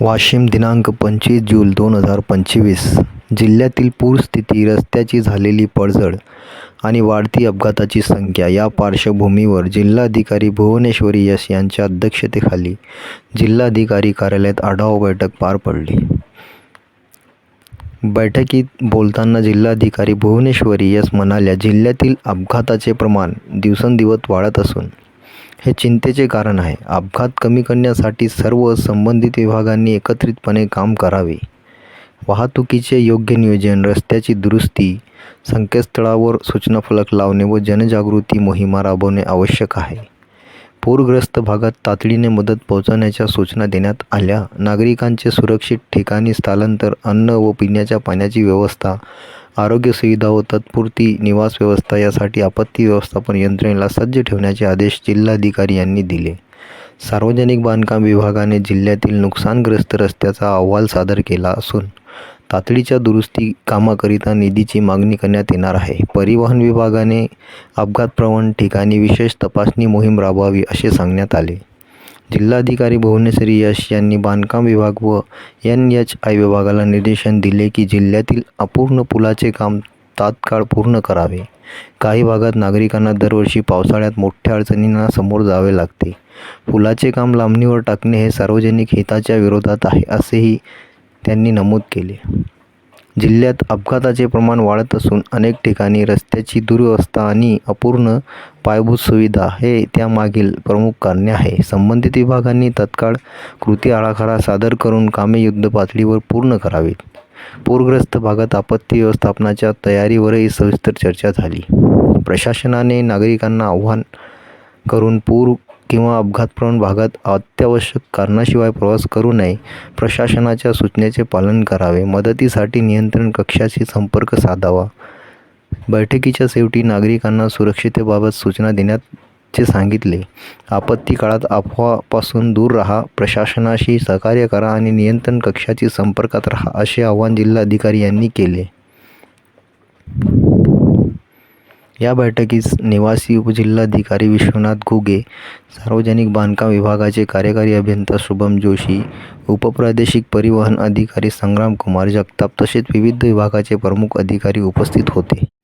वाशिम दिनांक पंचवीस जून दोन हजार पंचवीस. जिल्ह्यातील पूरस्थिती रस्त्याची झालेली पडझड आणि वाढती अपघाताची संख्या या पार्श्वभूमीवर जिल्हाधिकारी भुवनेश्वरी यस यांच्या अध्यक्षतेखाली जिल्हाधिकारी कार्यालयात आढावा बैठक पार पडली. बैठकीत बोलताना जिल्हाधिकारी भुवनेश्वरी यस म्हणाल्या जिल्ह्यातील अपघाताचे प्रमाण दिवसेंदिवस वाढत असून हे चिंतेचे कारण आहे. अपघात कमी करण्यासाठी सर्व संबंधित विभागांनी एकत्रितपणे काम करावे. वाहतुकीचे योग्य नियोजन रस्त्याची दुरुस्ती संकेतस्थळावर सूचनाफलक लावणे व जनजागृती मोहिमा राबवणे आवश्यक आहे. पूरग्रस्त भागात तातडीने मदत पोहोचवण्याच्या सूचना देण्यात आल्या. नागरिकांचे सुरक्षित ठिकाणी स्थलांतर अन्न व पिण्याच्या पाण्याची व्यवस्था आरोग्य सुविधा व तत्पुरती निवास व्यवस्था यासाठी आपत्ती व्यवस्थापन यंत्रणेला सज्ज ठेवण्याचे आदेश जिल्हाधिकारी यांनी दिले. सार्वजनिक बांधकाम विभागाने जिल्ह्यातील नुकसानग्रस्त रस्त्याचा अहवाल सादर केला असून तातडीच्या दुरुस्ती कामाकरिता निधीची मागणी करण्यात येणार आहे. परिवहन विभागाने अपघातप्रवण ठिकाणी विशेष तपासणी मोहीम राबवावी असे सांगण्यात आले. जिल्हाधिकारी भुवनेश्वरी यश यांनी बांधकाम विभाग व एन एच आय विभागाला निर्देशन दिले की जिल्ह्यातील अपूर्ण पुलाचे काम तात्काळ पूर्ण करावे. काही भागात नागरिकांना दरवर्षी पावसाळ्यात मोठ्या अडचणींना समोर जावे लागते. पुलाचे काम लांबणीवर टाकणे हे सार्वजनिक हिताच्या विरोधात आहे असेही त्यांनी नमूद केले. जिल्ह्यात अपघाताचे प्रमाण वाढत असून अनेक ठिकाणी रस्त्याची दुरवस्था आणि अपूर्ण पायाभूत सुविधा हे त्यामागील प्रमुख कारणे आहे. संबंधित विभागांनी तत्काळ कृती आराखडा सादर करून कामे युद्धपातळीवर पूर्ण करावीत. पूरग्रस्त भागात आपत्ती व्यवस्थापनाच्या तयारीवरही सविस्तर चर्चा झाली. प्रशासनाने नागरिकांना आव्हान करून पूर किंवा अपघातप्रवण भागात अत्यावश्यक कारणाशिवाय प्रवास करू नये प्रशासनाच्या सूचनेचे पालन करावे मदतीसाठी नियंत्रण कक्षाशी संपर्क साधावा. बैठकीच्या शेवटी नागरिकांना सुरक्षिततेबाबत सूचना देण्याचे सांगितले. आपत्ती काळात अफवापासून दूर राहा प्रशासनाशी सहकार्य करा आणि नियंत्रण कक्षाशी संपर्कात राहा असे आवाहन जिल्हाधिकारी यांनी केले. या बैठकीस निवासी उपजिल्हाधिकारी विश्वनाथ घुगे सार्वजनिक बांधकाम विभागाचे कार्यकारी अभियंता शुभम जोशी उपप्रादेशिक परिवहन अधिकारी संग्राम कुमार जगताप तसेच विविध विभागाचे प्रमुख अधिकारी उपस्थित होते.